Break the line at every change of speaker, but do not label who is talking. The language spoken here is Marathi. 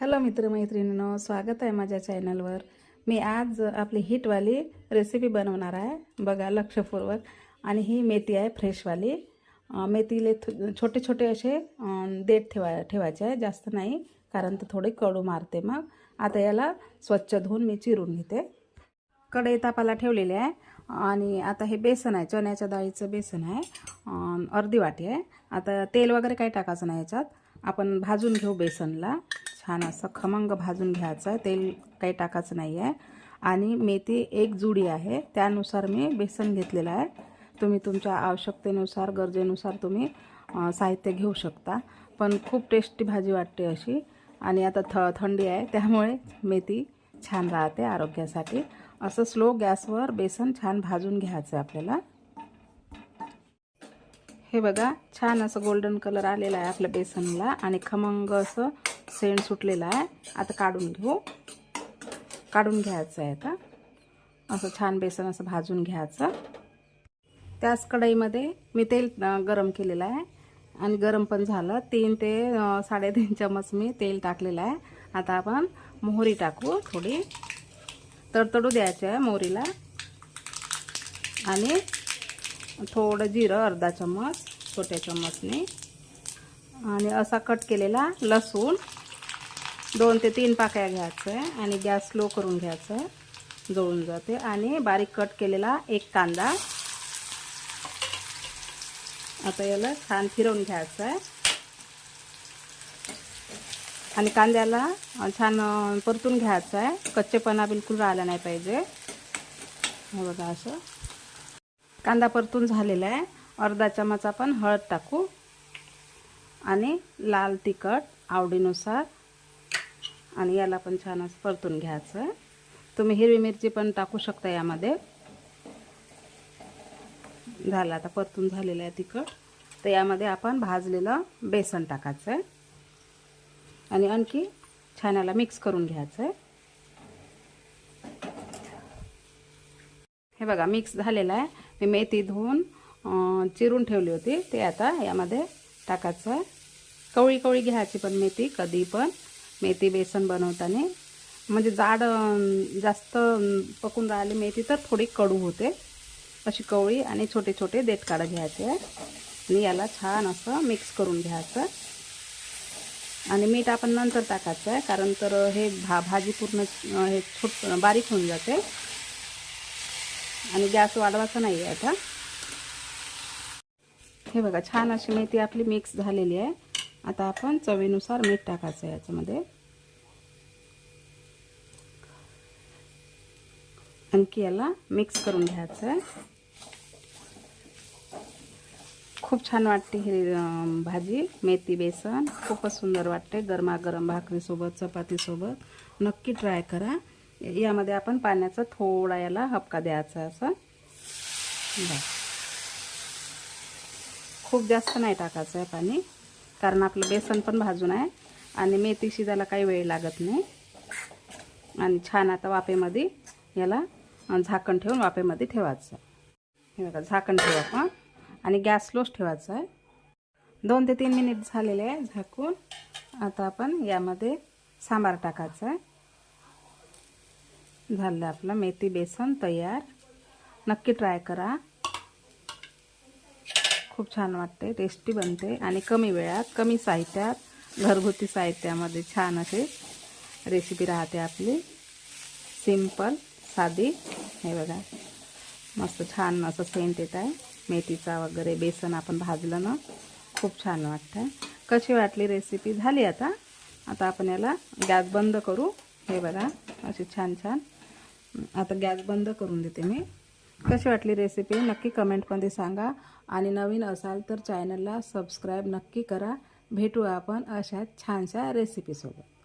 हॅलो मित्रमैत्रिणींनो स्वागत आहे माझ्या चॅनलवर. मी आज आपली हिटवाली रेसिपी बनवणार आहे. बघा लक्षपूर्वक. आणि ही मेथी आहे फ्रेशवाली मेथीले छोटे छोटे असे देठ ठेवा ठेवायचे आहे जास्त नाही कारण ते थोडे कडू मारते मग. आता याला स्वच्छ धुवून मी चिरून घेते. कढई तापाला ठेवलेली आहे. आणि आता हे बेसन आहे चण्याच्या डाळीचं बेसन आहे. अर्धी वाटी आहे. आता तेल वगैरे काही टाकायचं नाही याच्यात. आपण भाजून घेऊ बेसनला. छान असं खमंग भाजून घ्यायचं आहे तेल काही टाकायचं नाही आहे आणि मेथी एक जुडी आहे त्यानुसार मी बेसन घेतलेलं आहे. तुम्ही तुमच्या आवश्यकतेनुसार गरजेनुसार तुम्ही साहित्य घेऊ शकता. पण खूप टेस्टी भाजी वाटते अशी. आणि आता थ थंडी आहे त्यामुळे मेथी छान राहते आरोग्यासाठी. असं स्लो गॅसवर बेसन छान भाजून घ्यायचं आहे आपल्याला. हे बघा छान असं गोल्डन कलर आलेला आहे आपल्या बेसनला. आणि खमंग असं शेण सुटलेला आहे. आता काढून घेऊ. काढून घ्यायचं आहे आता. असं छान बेसन असं भाजून घ्यायचं. त्याच कढईमध्ये मी तेल गरम केलेलं आहे. आणि गरम पण झालं. तीन ते साडेतीन चमच मी तेल टाकलेलं आहे. आता आपण मोहरी टाकू थोडी. तडतडू द्यायची आहे मोहरीला. आणि थोडं जिरं अर्धा चम्मच छोट्या चम्मचने. आणि असा कट केलेला लसूण. दोन ते तीन पाकळ्या घ्यायचं आहे आणि गॅस स्लो करून घ्यायचं आहे. जळून जाते. आणि बारीक कट केलेला एक कांदा. आता याला छान फिरवून घ्यायचं आहे. आणि कांद्याला छान परतून घ्यायचं आहे. कच्चेपणा बिलकुल राहिला नाही पाहिजे. हे बघा असं. कांदा परतून झालेला आहे. अर्धा चमच आपण हळद टाकू. आणि लाल तिखट आवडीनुसार आणि याला पण छान असं परतून घ्यायचं. आहे तुम्ही हिरवी मिरची पण टाकू शकता यामध्ये. झालं आता परतून झालेलं आहे तिखट. तर यामध्ये आपण भाजलेलं बेसन टाकायचं. आहे आणि आणखी छान याला मिक्स करून घ्यायचं. आहे हे बघा मिक्स झालेलं आहे. मी मेथी धुवून चिरून ठेवली होती. ते आता यामध्ये टाकायचं. आहे कवळी कवळी घ्यायची पण मेथी कधी पण. मेथी बेसन बनवताना. म्हणजे जाड जास्त पकून राहिली मेथी तर थोडी कडू होते. अशी कवळी आणि छोटे छोटे देठ घ्यायचे. आणि याला छान असं मिक्स करून घ्यायचं. आणि मीठ आपण नंतर टाकायचं आहे कारण तर हे भा भाजी पूर्ण हे छोट बारीक होऊन जाते. आणि गॅस वाढवायचा नाही आहे आता. हे बघा छान अशी मेथी आपली मिक्स झालेली आहे. आता आपण चवीनुसार मीठ टाकायचं आहे याच्यामध्ये. आणखी याला मिक्स करून घ्यायचं आहे. खूप छान वाटते ही भाजी. मेथी बेसन. खूपच सुंदर वाटते. गरमागरम भाकरीसोबत चपातीसोबत. नक्की ट्राय करा. यामध्ये आपण पाण्याचा थोडा याला हपका द्यायचा असं. खूप जास्त नाही टाकायचं आहे पाणी. कारण आपलं बेसन पण भाजून आहे. आणि मेथी शिजायला काही वेळ लागत नाही. आणि छान आता वाफेमध्ये याला झाकण ठेवून वाफेमध्ये ठेवायचं. हे बघा झाकण ठेवू आपण. आणि गॅस स्लोच ठेवायचा आहे. दोन ते तीन मिनिट झालेले आहे झाकून. आता आपण यामध्ये सांबार टाकायचा आहे. झालं आपलं मेथी बेसन तयार. नक्की ट्राय करा. खूप छान वाटते टेस्टी बनते आणि कमी वेळात कमी साहित्यात घरगुती साहित्यामध्ये छान असे रेसिपी राहते आपली. सिंपल साधी. हे बघा. मस्त छान असं सेंट येत आहे. मेथीचा वगैरे बेसन आपण भाजलं ना खूप छान वाटतं कशी वाटली रेसिपी झाली आता. आता आपण याला गॅस बंद करू. हे बघा अशी छान छान. आता गॅस बंद करून देते मी. कशी वाटली रेसिपी नक्की कमेंटमध्ये सांगा. आणि नवीन असाल तर चॅनलला सबस्क्राईब नक्की करा. भेटू आपण अशा छानशा रेसिपीसोबत